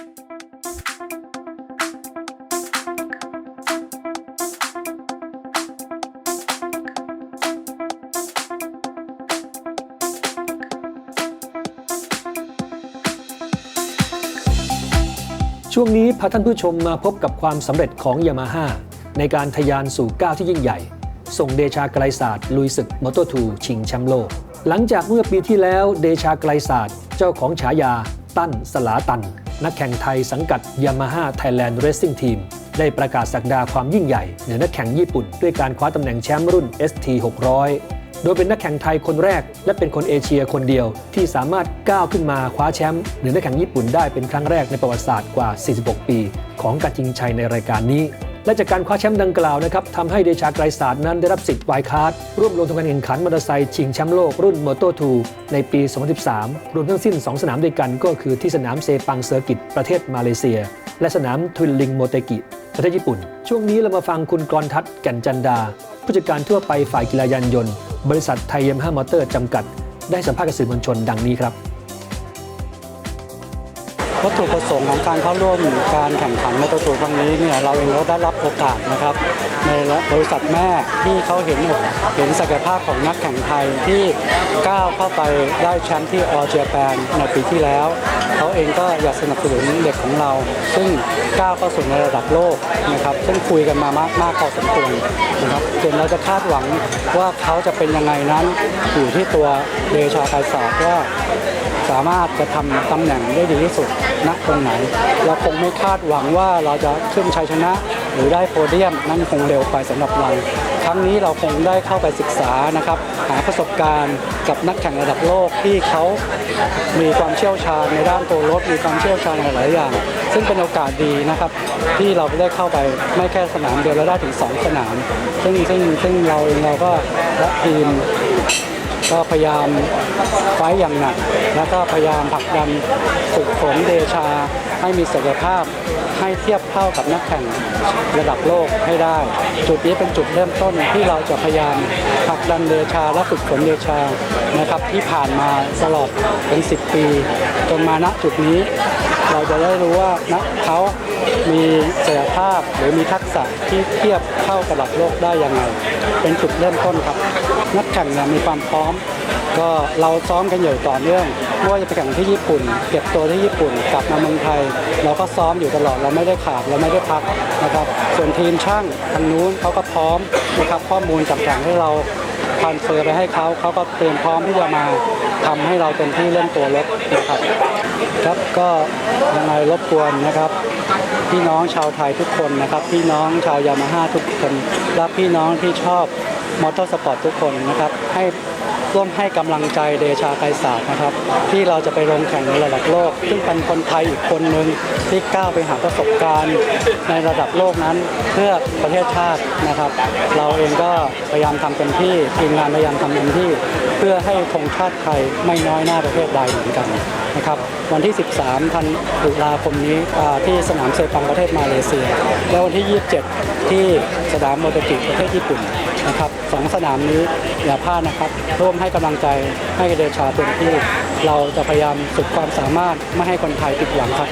ช่วงนี้พาท่านผู้ชมมาพบกับความสำเร็จของยามาฮ่าในการทะยานสู่ก้าวที่ยิ่งใหญ่ ส่งเดชาไกลศาสตร์ลุยศึกมอเตอร์ทูชิงแชมป์โลก หลังจากเมื่อปีที่แล้วเดชาไกลศาสตร์เจ้าของฉายาตั้นสลาตัน นักแข่งไทยสังกัด Yamaha Thailand Racing Team ได้ประกาศสักดาความยิ่งใหญ่เหนือนักแข่งญี่ปุ่น ด้วยการคว้าตำแหน่งแชมป์รุ่น ST 600 โดยเป็นนักแข่งไทยคนแรก และเป็นคนเอเชียคนเดียวที่สามารถก้าวขึ้นมาคว้าแชมป์เหนือนักแข่งญี่ปุ่นได้เป็นครั้งแรกในประวัติศาสตร์กว่า 46 ปี ของการชิงชัยในรายการนี้ และจากการคว้าแชมป์ดังกล่าวนะครับทำให้เดชาไกรศาสตร์นั้นได้รับสิทธิ์วายคาร์ดร่วมลงทำการแข่งขันมอเตอร์ไซค์ชิงแชมป์โลกรุ่นมอเตอร์ทูในปี 2013 รวมทั้งสิ้น 2 สนามด้วยกันก็คือที่สนามเซปังเซอร์กิตประเทศมาเลเซีย และสนามทวินลิงโมเตกิ ประเทศญี่ปุ่น ช่วงนี้เรามาฟังคุณกรทัศน์แก่นจันดา ผู้จัดการทั่วไปฝ่ายกีฬายานยนต์ บริษัทไทยยามาฮ่ามอเตอร์จำกัด ได้สัมภาษณ์กับสื่อมวลชนดังนี้ครับ วัตถุประสงค์ของการเข้าร่วมการแข่งขันมอเตอร์โชว์ครั้งนี้เนี่ยเราเองก็ได้รับโอกาสนะครับ ในบริษัทแม่ที่เขาเห็นเห็นศักยภาพของนักแข่งไทยที่ก้าวเข้าไปได้แชมป์ที่ออเจแปนในปีที่แล้ว เขาเองก็อยากสนับสนุนเด็กของเรา ซึ่งก้าวเข้าสู่ในระดับโลกนะครับซึ่งคุยกันมามากมากพอสมควรนะครับส่วนเราจะคาดหวังว่าเขาจะเป็นยังไงนั้นอยู่ที่ตัวเดชาไคศาสตร์ว่าสามารถจะทำตำแหน่งได้ดีที่สุดณตรงไหน เราคงไม่คาดหวังว่าเราจะขึ้นชัยชนะ หรือได้โพเดียมนั่นคงเร็วไปสำหรับเรา ครั้งนี้เราคงได้เข้าไปศึกษานะครับ หาประสบการณ์กับนักแข่งระดับโลกที่เขามีความเชี่ยวชาญในด้านตัวรถมีความเชี่ยวชาญในหลายอย่าง ซึ่งเป็นโอกาสดีนะครับ ที่เราได้เข้าไปไม่แค่สนามเดียวแล้วได้ถึงสองสนาม ซึ่งซึ่งซึ่งเราเองเราก็และทีมก็พยายามไฟอย่างหนัก แล้วก็พยายามผลักดันฝึกฝนเดชาให้มีศักยภาพ ให้เทียบเท่ากับนักแข่งระดับโลกให้ได้ จุดนี้เป็นจุดเริ่มต้นที่เราจะพยายามผลักดันเดชาและฝึกฝนเดชานะครับที่ผ่านมาตลอดเป็น 10 ปี จนมาณจุดนี้ เราจะได้รู้ว่านักเขามีศักยภาพหรือมีทักษะที่เทียบเท่ากับระดับโลกได้ยังไง เป็นจุดเริ่มต้นครับ นักแข่งเนี่ยมีความพร้อม ก็เราซ้อมกันอยู่ต่อเนื่องไม่ว่าจะไปแข่งที่ญี่ปุ่น เก็บตัวที่ญี่ปุ่นกลับมาเมืองไทย เราก็ซ้อมอยู่ตลอดเราไม่ได้ขาดเราไม่ได้พักนะครับ ส่วนทีมช่างทางนู้นเขาก็พร้อมนะครับข้อมูลจากแข่งให้เราทานเฟอร์ไปให้เขาเขาก็เตรียมพร้อมที่จะมาทำให้เราเต็มที่เล่นตัวรถนะครับ ครับก็ยังไงรบกวนนะครับ พี่น้องชาวไทยทุกคนนะครับ พี่น้องชาวยามาฮ่าทุกคนและพี่น้องที่ชอบมอเตอร์สปอร์ตทุกคนนะครับให้ร่วมให้กำลังใจเดชาไกรศาสตร์นะครับ ที่เราจะไปลงแข่งในระดับโลก ซึ่งเป็นคนไทยอีกคนหนึ่งที่ก้าวไปหาประสบการณ์ในระดับโลกนั้นเพื่อประเทศชาตินะครับ เราเองก็พยายามทำเต็มที่ทีมงานพยายามทำเต็มที่ เพื่อให้ธงชาติไทยไม่น้อยหน้าประเทศใดเหมือนกัน นะครับวันที่ 13ธันตุลาคมนี้ที่สนามเซปังประเทศมาเลเซีย และวันที่ 27 ที่สนามโมโตกิประเทศญี่ปุ่นนะครับสองสนามนี้อย่าพลาดนะครับร่วมให้กำลังใจให้เดชาเต็มที่ เราจะพยายามสุดความสามารถไม่ให้คนไทยผิดหวังครับ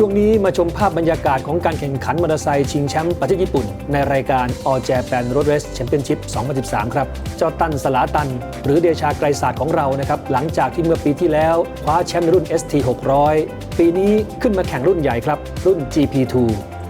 ช่วงนี้มาชมภาพบรรยากาศของการแข่งขันมอเตอร์ไซค์ชิงแชมป์ประเทศญี่ปุ่น ในรายการ All Japan Road Race Championship 2013 ครับ เจ้าตันสลาตัน หรือเดชาไกรศาสตร์ของเรานะครับ หลังจากที่เมื่อปีที่แล้ว คว้าแชมป์ในรุ่น ST 600 ปีนี้ขึ้นมาแข่งรุ่นใหญ่ครับ รุ่น GP2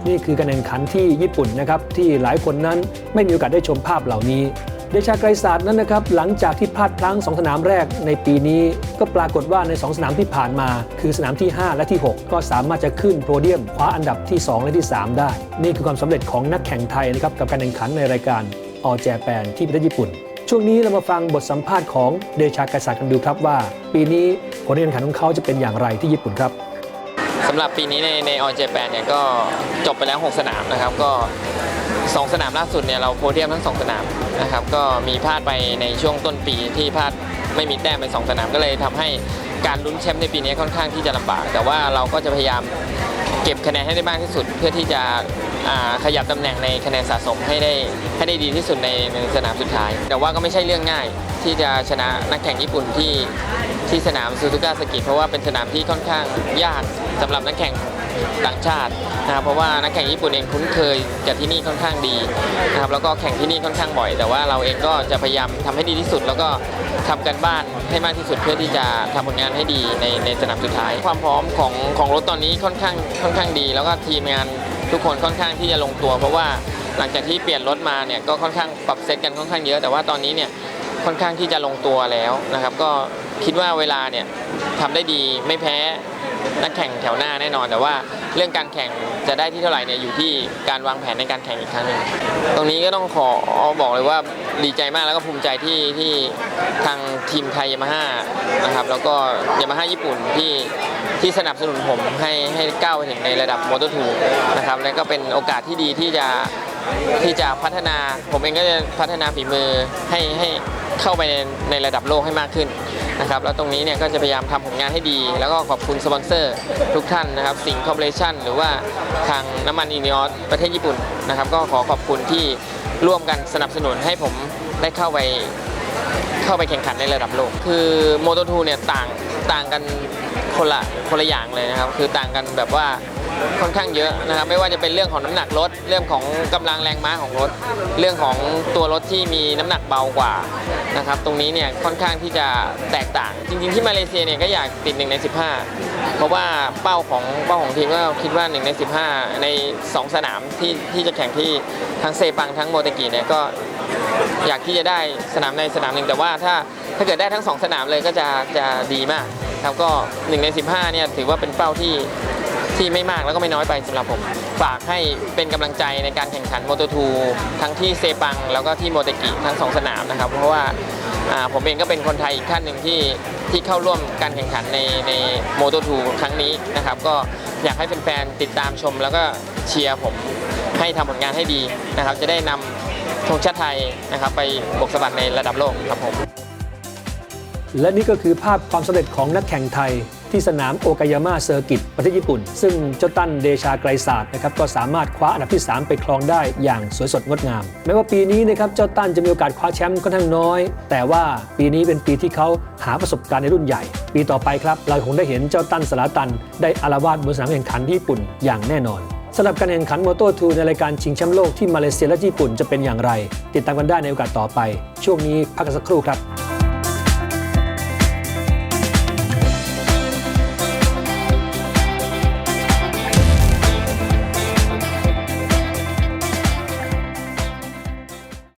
นี่คือการแข่งขันที่ญี่ปุ่นนะครับที่หลายคนนั้นไม่มีโอกาสได้ชมภาพเหล่านี้ เดชาไกรศาสตร์นั้นนะครับหลังจากที่พลาดพลั้ง 2 สนามแรกในปีนี้ ก็ปรากฏว่าใน 2 สนามที่ผ่านมา คือสนามที่ 5 และที่ 6 ก็สามารถจะขึ้นโพเดียมคว้าอันดับที่ 2 และที่ 3 ได้ นี่คือความสำเร็จของนักแข่งไทยนะครับกับการแข่งขันในรายการออแจแปนที่ประเทศญี่ปุ่น ช่วงนี้เรามาฟังบทสัมภาษณ์ของเดชาไกรศาสตร์กันดูครับว่า ปีนี้ผลการแข่งขันของเขาจะเป็นอย่างไรที่ญี่ปุ่นครับสำหรับปีนี้ในในออเจแปนเนี่ยก็จบไปแล้ว 6 สนามนะครับก็ 2 สนามล่าสุดเนี่ยเราโพเดียมทั้ง 2 สนามนะครับก็มีพลาดไปในช่วงต้นปีที่พลาดไม่มีแต้มไป 2 สนามก็เลยทำให้การลุ้นแชมป์ในปีนี้ค่อนข้างที่จะลำบาก แต่ว่าเราก็จะพยายามเก็บคะแนนให้ได้มากที่สุด เพื่อที่จะขยับตำแหน่งในคะแนนสะสมให้ได้ให้ได้ดีที่สุดในในสนามสุดท้าย แต่ว่าก็ไม่ใช่เรื่องง่ายที่จะชนะนักแข่งญี่ปุ่นที่ที่สนามซูซูก้าสกิเพราะว่าเป็นสนามที่ค่อนข้างยากสำหรับนักแข่ง ต่างชาตินะครับเพราะว่านักแข่งญี่ปุ่นเองคุ้นเคยกับที่นี่ค่อนข้างดีนะครับแล้วก็แข่งที่นี่ค่อนข้างบ่อย แต่ว่าเราเองก็จะพยายามทำให้ดีที่สุด แล้วก็ทำกันบ้านให้มากที่สุดเพื่อที่จะทำผลงานให้ดีในในสนามสุดท้าย ความพร้อมของของรถตอนนี้ค่อนข้างค่อนข้างดี แล้วก็ทีมงานทุกคนค่อนข้างที่จะลงตัว เพราะว่าหลังจากที่เปลี่ยนรถมาเนี่ยก็ค่อนข้างปรับเซตกันค่อนข้างเยอะ แต่ว่าตอนนี้เนี่ยค่อนข้างที่จะลงตัวแล้วนะครับ ก็คิดว่าเวลาเนี่ยทำได้ดีไม่แพ้ นักแข่งแถวหน้าแน่นอน แต่ว่าเรื่องการแข่งจะได้ที่เท่าไหร่เนี่ยอยู่ที่การวางแผนในการแข่งอีกครั้งหนึ่งตรงนี้ก็ต้องขอบอกเลยว่าดีใจมากแล้วก็ภูมิใจที่ที่ทางทีมไทยยามาฮ่านะครับแล้วก็ยามาฮ่าญี่ปุ่นที่ที่สนับสนุนผมให้ให้ก้าวไปถึงในระดับมอเตอร์ทูนะครับและก็เป็นโอกาสที่ดีที่จะที่จะพัฒนา ผมเองก็จะพัฒนาฝีมือให้ให้เข้าไปในในระดับโลกให้มากขึ้น นะครับแล้วตรงนี้เนี่ยก็จะพยายามทำผลงานให้ดี แล้วก็ขอบคุณสปอนเซอร์ทุกท่านนะครับสิงคอร์ปอเรชั่นหรือว่าทางน้ำมันอินเนอสประเทศญี่ปุ่นนะครับก็ขอขอบคุณที่ร่วมกันสนับสนุนให้ผมได้เข้าไปเข้าไปแข่งขันในระดับโลก คือโมโตทูเนี่ยต่างต่างกันคนละคนละอย่างเลยนะครับ คือต่างกันแบบว่า ค่อนข้างเยอะนะครับไม่ว่าจะเป็นเรื่องของน้ำหนักรถ เรื่องของกำลังแรงม้าของรถ เรื่องของตัวรถที่มีน้ำหนักเบากว่านะครับตรงนี้เนี่ยค่อนข้างที่จะแตกต่าง จริง ๆ ที่มาเลเซียเนี่ยก็อยากติด1ใน15 เพราะว่าเป้าของเป้าของทีมก็คิดว่า1ใน15 ใน 2 สนามที่ที่จะแข่งที่ทั้งเซปังทั้งโมเตกิเนี่ยก็อยากที่จะได้สนามในสนามหนึ่งแต่ว่าถ้าถ้าเกิดได้ทั้งสองสนามเลยก็จะจะดีมากครับก็1ใน15เนี่ยถือว่าเป็นเป้าที่ ที่ไม่มากแล้วก็ไม่น้อยไปสำหรับผม ฝากให้เป็นกำลังใจในการแข่งขันโมโตทูทั้งที่เซปัง แล้วก็ที่โมเตกิทั้งสองสนามนะครับ เพราะว่าอ่าผมเองก็เป็นคนไทยอีกท่านหนึ่งที่ที่เข้าร่วมการแข่งขันในในโมโตทูครั้งนี้นะครับ ก็อยากให้แฟนๆติดตามชม แล้วก็เชียร์ผมให้ทำผลงานให้ดีนะครับ จะได้นำธงชาติไทยนะครับ ไปบกสะบัดในระดับโลกครับผม และนี่ก็คือภาพความสำเร็จของนักแข่งไทย ที่สนามโอกายาม่าเซอร์กิตประเทศญี่ปุ่น ซึ่งเจ้าตั้นเดชาไกรศาสตร์นะครับก็สามารถคว้าอันดับที่ 3 ไปครองได้อย่างสวยสดงดงาม แม้ว่าปีนี้นะครับเจ้าตั้นจะมีโอกาสคว้าแชมป์ค่อนข้างน้อย แต่ว่าปีนี้เป็นปีที่เขาหาประสบการณ์ในรุ่นใหญ่ ปีต่อไปครับเราคงได้เห็นเจ้าตั้นสลาตัน ได้อารวาสบนสนามแข่งขันที่ญี่ปุ่นอย่างแน่นอนสำหรับการแข่งขันมอเตอร์ทูในรายการชิงแชมป์โลกที่มาเลเซียและญี่ปุ่นจะเป็นอย่างไร ติดตามกันได้ในโอกาสต่อไป ช่วงนี้พักกันสักครู่ครับ